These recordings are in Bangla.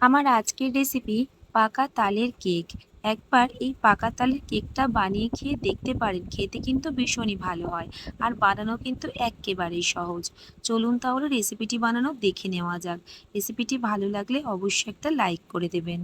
আমার আজকের রেসিপি পাকা তালের কেক একবার এই পাকা তালের কেকটা বানিয়ে খেয়ে দেখতে পারেন। খেতে কিন্তু ভীষণই ভালো হয় আর বানানো কিন্তু এক্কেবারেই সহজ। চলুন তাহলে রেসিপিটি বানানো দেখে নেওয়া যাক। রেসিপিটি ভালো লাগলে অবশ্যই একটা লাইক করে দেবেন।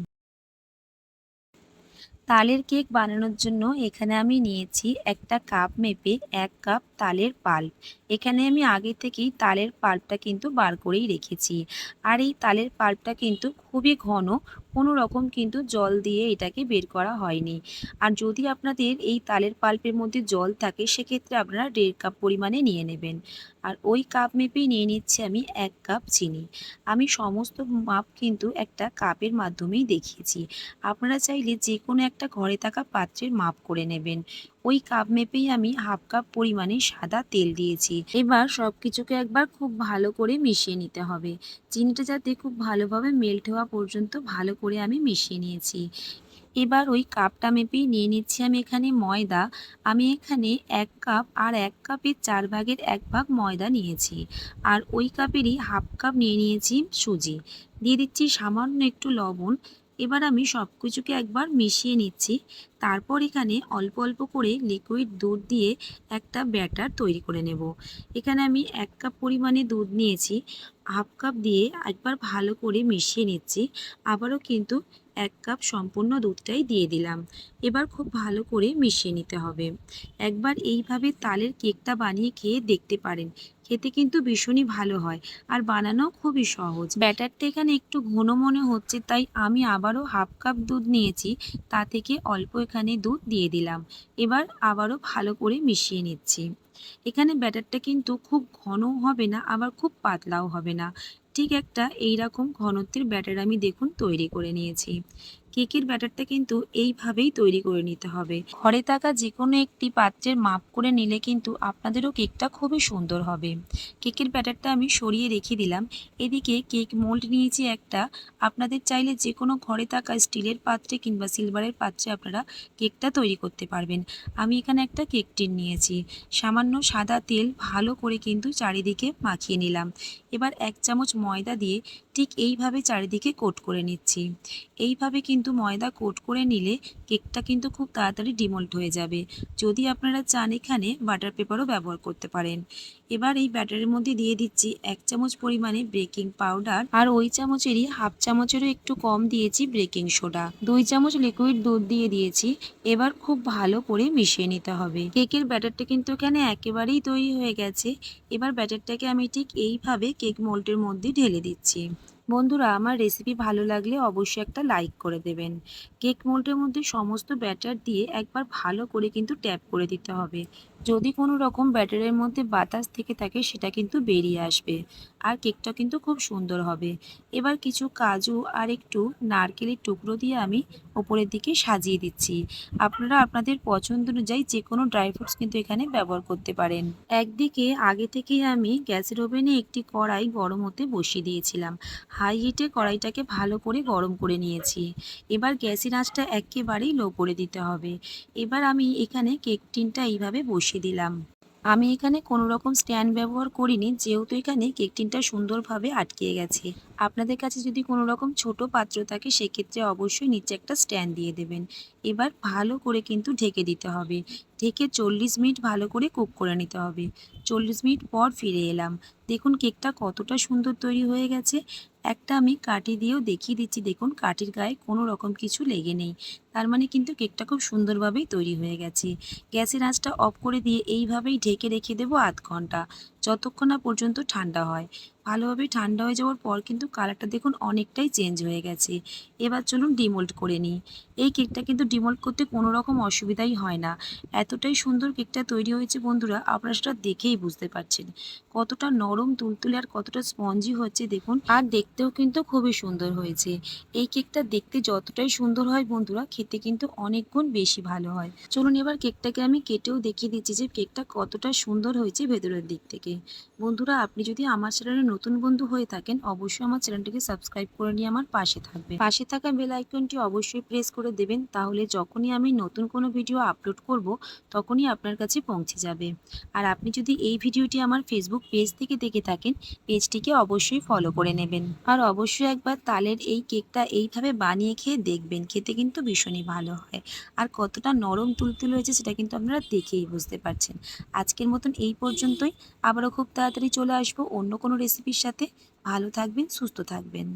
তালের কেক বানানোর জন্য এখানে আমি নিয়েছি একটা কাপ মেপে এক কাপ তালের পাল্প এখানে আমি আগে থেকেই তালের পাল্পটা কিন্তু বার করেই রেখেছি। আর এই তালের পাল্পটা কিন্তু খুবই ঘন, কোনো রকম কিন্তু জল দিয়ে এটাকে বের করা হয়নি। আর যদি আপনাদের এই তালের পাল্পের মধ্যে জল থাকে, সেক্ষেত্রে আপনারা দেড় কাপ পরিমাণে নিয়ে নেবেন। আর ওই কাপ মেপেই নিয়ে নিচ্ছি আমি এক কাপ চিনি। আমি সমস্ত মাপ কিন্তু একটা কাপের মাধ্যমেই দেখিয়েছি। আপনারা চাইলে যে কোনো একটা ঘরে থাকা পাত্রের মাপ করে নেবেন। ওই কাপ মেপেই আমি হাফ কাপ পরিমাণে সাদা তেল দিয়েছি। এবার সব কিছুকে একবার খুব ভালো করে মিশিয়ে নিতে হবে। চিনিটা যাতে খুব ভালোভাবে মেল্ট হওয়া পর্যন্ত ভালো করে আমি মিশিয়ে নিয়েছি। এবার ওই কাপটা মেপেই নিয়ে নিচ্ছি আমি এখানে ময়দা। আমি এখানে এক কাপ আর এক কাপের চার ভাগের এক ভাগ ময়দা নিয়েছি। আর ওই কাপেরই হাফ কাপ নিয়ে নিয়েছি সুজি। দিয়ে দিচ্ছি সামান্য একটু লবণ। এবার আমি সব কিছুকে একবার মিশিয়ে নিচ্ছি। তারপর এখানে অল্প অল্প করে লিকুইড দুধ দিয়ে একটা ব্যাটার তৈরি করে নেব। এখানে আমি এক কাপ পরিমাণে দুধ নিয়েছি। হাফ কাপ দিয়ে একবার ভালো করে মিশিয়ে নিচ্ছি। আবারও কিন্তু এক কাপ সম্পূর্ণ দুধটাই দিয়ে দিলাম। এবার খুব ভালো করে মিশিয়ে নিতে হবে। একবার এইভাবে তালের কেকটা বানিয়ে খেয়ে দেখতে পারেন। খেতে কিন্তু ভীষণই ভালো হয় আর বানানো খুবই সহজ। ব্যাটারটা এখানে একটু ঘন মনে হচ্ছে, তাই আমি আবারও হাফ কাপ দুধ নিয়েছি। তা থেকে অল্প এখানে দুধ দিয়ে দিলাম। এবার আবারও ভালো করে মিশিয়ে নিচ্ছি। এখানে ব্যাটারটা কিন্তু খুব ঘনও হবে না, আবার খুব পাতলাও হবে না। ঠিক একটা এইরকম ঘনত্বের ব্যাটার আমি দেখুন তৈরি করে নিয়েছি। কেকের ব্যাটারটা কিন্তু এইভাবেই তৈরি করে নিতে হবে। ঘরে থাকা যে কোনো একটি পাত্রের মাপ করে নিলে কিন্তু আপনাদেরও কেকটা খুবই সুন্দর হবে। কেকের ব্যাটারটা আমি সরিয়ে রেখে দিলাম। এদিকে কেক মোল্ড নিয়েছি একটা। আপনাদের চাইলে যে কোনো ঘরে থাকা স্টিলের পাত্রে কিংবা সিলভারের পাত্রে আপনারা কেকটা তৈরি করতে পারবেন। আমি এখানে একটা কেক টিন নিয়েছি। সামান্য সাদা তেল ভালো করে কিন্তু চারিদিকে মাখিয়ে নিলাম। এবার এক চামচ ময়দা দিয়ে ঠিক এইভাবে চারিদিকে কোট করে নিচ্ছি। এইভাবে কিন্তু ময়দা কোট করে নিলে কেকটা কিন্তু খুব তাড়াতাড়ি ডিমোল্ট হয়ে যাবে। যদি আপনারা চান এখানে বাটার পেপারও ব্যবহার করতে পারেন। এবার এই ব্যাটারের মধ্যে দিয়ে দিচ্ছি এক চামচ পরিমাণে বেকিং পাউডার আর ওই চামচেরই হাফ চামচেরও একটু কম দিয়েছি বেকিং সোডা। দুই চামচ লিকুইড দুধ দিয়ে দিয়েছি। এবার খুব ভালো করে মিশিয়ে নিতে হবে। কেকের ব্যাটারটা কিন্তু এখানে একেবারেই তৈরি হয়ে গেছে। এবার ব্যাটারটাকে আমি ঠিক এইভাবে কেক মোল্ডের মধ্যে ঢেলে দিচ্ছি। বন্ধুরা, আমার রেসিপি ভালো লাগলে অবশ্যই একটা লাইক করে দেবেন। কেক মোল্ডের মধ্যে সমস্ত ব্যাটার দিয়ে একবার ভালো করে কিন্তু ট্যাপ করে দিতে হবে। যদি কোনো রকম ব্যাটারের মধ্যে বাতাস থেকে থাকে, সেটা কিন্তু বেরিয়ে আসবে। আর কেকটা কিন্তু খুব সুন্দর হবে। এবার কিছু কাজু আর একটু নারকেলের টুকরো দিয়ে আমি ওপরের দিকে সাজিয়ে দিচ্ছি। আপনারা আপনাদের পছন্দ অনুযায়ী যে কোনো ড্রাই ফ্রুটস কিন্তু এখানে ব্যবহার করতে পারেন। একদিকে আগে থেকেই আমি গ্যাসের ওভেনে একটি কড়াই গরম হতে বসিয়ে দিয়েছিলাম। হাই হিটে কড়াইটাকে ভালো করে গরম করে নিয়েছি। এবার গ্যাসের আঁচটা একেবারেই লো করে দিতে হবে। এবার আমি এখানে কেক টিনটা এইভাবে বসিয়ে দিলাম। আমি এখানে কোনো রকম স্ট্যান্ড ব্যবহার করিনি, যেহেতু এখানে কেক টিনটা সুন্দরভাবে আটকে গেছে। আপনাদের কাছে যদি কোনো রকম ছোট পাত্র থাকে, সেক্ষেত্রে অবশ্যই নিচে একটা স্ট্যান্ড দিয়ে দেবেন। এবার ভালো করে কিন্তু ঢেকে দিতে হবে। ঢেকে চল্লিশ মিনিট ভালো করে কুক করে নিতে হবে। চল্লিশ মিনিট পর ফিরে এলাম। দেখুন কেকটা কতটা সুন্দর তৈরি হয়ে গেছে। একটা আমি কাঠি দিয়েও দেখিয়ে দিচ্ছি। দেখুন কাঠির গায়ে কোনো রকম কিছু লেগে নেই। তার মানে কিন্তু কেকটা খুব সুন্দরভাবেই তৈরি হয়ে গেছে। গ্যাসের আঁচটা অফ করে দিয়ে এইভাবেই ঢেকে রেখে দেবো আধ ঘণ্টা, যতক্ষণ না পর্যন্ত ঠান্ডা হয়। ভালোভাবে ঠান্ডা হয়ে যাওয়ার পর কিন্তু কালারটা দেখুন অনেকটাই চেঞ্জ হয়ে গেছে। এবার চলুন ডিমোল্ড করে নিই। এই কেকটা কিন্তু ডিমোল্ড করতে কোনো রকম অসুবিধাই হয় না। এতটাই সুন্দর কেকটা তৈরি হয়েছে বন্ধুরা, আপনারা সেটা দেখেই বুঝতে পারছেন। কতটা নরম, তুলতুলে আর কতটা স্পঞ্জি হচ্ছে দেখুন, আর দেখতেও কিন্তু খুবই সুন্দর হয়েছে। এই কেকটা দেখতে যতটাই সুন্দর হয় বন্ধুরা, খেতে কিন্তু অনেক গুণ বেশি ভালো হয়। চলুন এবার কেকটাকে আমি কেটেও দেখিয়ে দিচ্ছি যে কেকটা কতটা সুন্দর হয়েছে ভেতরের দিক থেকে। বন্ধুরা, আপনি যদি আমার চ্যানেলে নতুন বন্ধু হয়ে থাকেন, অবশ্যই আমার চ্যানেলটিকে সাবস্ক্রাইব করে নিয়ে আমার পাশে থাকবেন। পাশে থাকা বেল আইকনটি অবশ্যই প্রেস করে দেবেন, তাহলে যখনই আমি নতুন কোনো ভিডিও আপলোড করব, তখনই আপনার কাছে পৌঁছে যাবে। আর আপনি যদি এই ভিডিওটি আমার ফেসবুক পেজ থেকে দেখে থাকেন পেজটিকে অবশ্যই ফলো করে নেবেন। আর অবশ্যই একবার তালের এই কেকটা এইভাবে বানিয়ে খেয়ে দেখবেন, খেতে কিন্তু ভীষণই ভালো হয়। আর কতটা নরম তুলতুল হয়েছে সেটা কিন্তু আপনারা দেখেই বুঝতে পারছেন। আজকের মতন এই পর্যন্তই। আবারও খুব তাড়াতাড়ি চলে আসব অন্য কোনো রেসিপির সাথে ভালো থাকবেন সুস্থ থাকবেন।